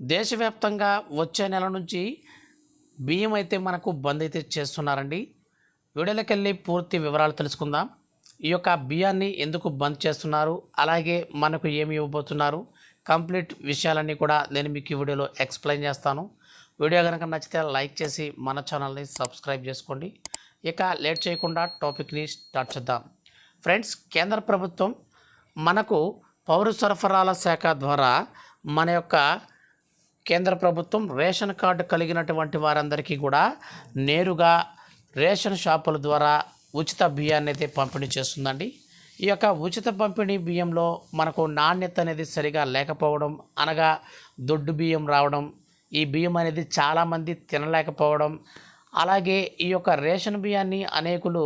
దేశవ్యాప్తంగా వచ్చే నెల నుంచి బియ్యం అయితే మనకు బంద్ అయితే చేస్తున్నారండి. వీడియోలకెళ్ళి పూర్తి వివరాలు తెలుసుకుందాం. ఈ యొక్క బియ్యాన్ని ఎందుకు బంద్ చేస్తున్నారు? అలాగే మనకు ఏమి ఇవ్వబోతున్నారు? కంప్లీట్ విషయాలన్నీ కూడా నేను మీకు ఈ వీడియోలో ఎక్స్ప్లెయిన్ చేస్తాను. వీడియో కనుక నచ్చితే లైక్ చేసి మన ఛానల్ని సబ్స్క్రైబ్ చేసుకోండి. ఇక లేట్ చేయకుండా టాపిక్ని స్టార్ట్ చేద్దాం. ఫ్రెండ్స్ కేంద్ర ప్రభుత్వం మనకు పౌర సరఫరాల శాఖ ద్వారా మన యొక్క కేంద్ర ప్రభుత్వం రేషన్ కార్డు కలిగినటువంటి వారందరికీ కూడా నేరుగా రేషన్ షాపుల ద్వారా ఉచిత బియ్యాన్ని అయితే పంపిణీ చేస్తుందండి. ఈ యొక్క ఉచిత పంపిణీ బియ్యంలో మనకు నాణ్యత అనేది సరిగా లేకపోవడం అనగా దొడ్డు బియ్యం రావడం ఈ బియ్యం అనేది చాలామంది తినలేకపోవడం అలాగే ఈ యొక్క రేషన్ బియ్యాన్ని అనేకులు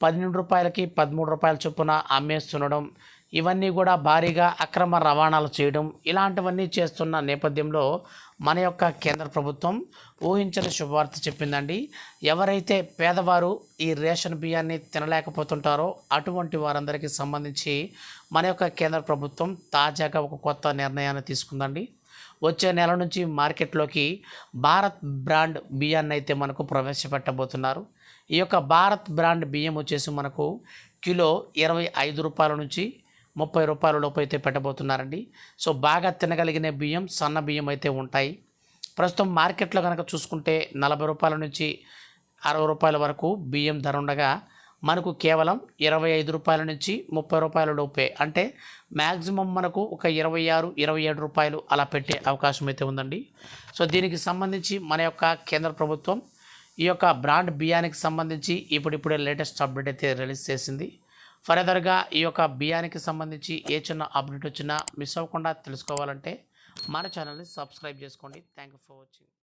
పన్నెండు రూపాయలకి పదమూడు రూపాయల చొప్పున అమ్మేస్తుండడం ఇవన్నీ కూడా భారీగా అక్రమ రవాణాలు చేయడం ఇలాంటివన్నీ చేస్తున్న నేపథ్యంలో మన యొక్క కేంద్ర ప్రభుత్వం ఊహించని శుభవార్త చెప్పిందండి. ఎవరైతే పేదవారు ఈ రేషన్ బియ్యాన్ని తినలేకపోతుంటారో అటువంటి వారందరికీ సంబంధించి మన యొక్క కేంద్ర ప్రభుత్వం తాజాగా ఒక కొత్త నిర్ణయాన్ని తీసుకుందండి. వచ్చే నెల నుంచి మార్కెట్లోకి భారత్ బ్రాండ్ బియ్యాన్ని అయితే మనకు ప్రవేశపెట్టబోతున్నారు. ఈ యొక్క భారత్ బ్రాండ్ బియ్యం వచ్చేసి మనకు కిలో ఇరవై ఐదు రూపాయల నుంచి ముప్పై రూపాయల లోపు అయితే పెట్టబోతున్నారండి. సో బాగా తినగలిగిన బియ్యం సన్న బియ్యం అయితే ఉంటాయి. ప్రస్తుతం మార్కెట్లో కనుక చూసుకుంటే నలభై రూపాయల నుంచి అరవై రూపాయల వరకు బియ్యం ధర ఉండగా మనకు కేవలం ఇరవై ఐదు రూపాయల నుంచి ముప్పై రూపాయల లోపే. అంటే మ్యాక్సిమం మనకు ఒక ఇరవై ఆరు ఇరవై ఏడు రూపాయలు అలా పెట్టే అవకాశం అయితే ఉందండి. సో దీనికి సంబంధించి మన యొక్క కేంద్ర ప్రభుత్వం ఈ యొక్క బ్రాండ్ బియ్యానికి సంబంధించి ఇప్పుడిప్పుడే లేటెస్ట్ అప్డేట్ అయితే రిలీజ్ చేసింది. ఫర్దర్గా ఈ యొక్క బియ్యానికి సంబంధించి ఏ చిన్న అప్డేట్ వచ్చినా మిస్ అవ్వకుండా తెలుసుకోవాలంటే మన ఛానల్ని సబ్స్క్రైబ్ చేసుకోండి. Thank you for watching.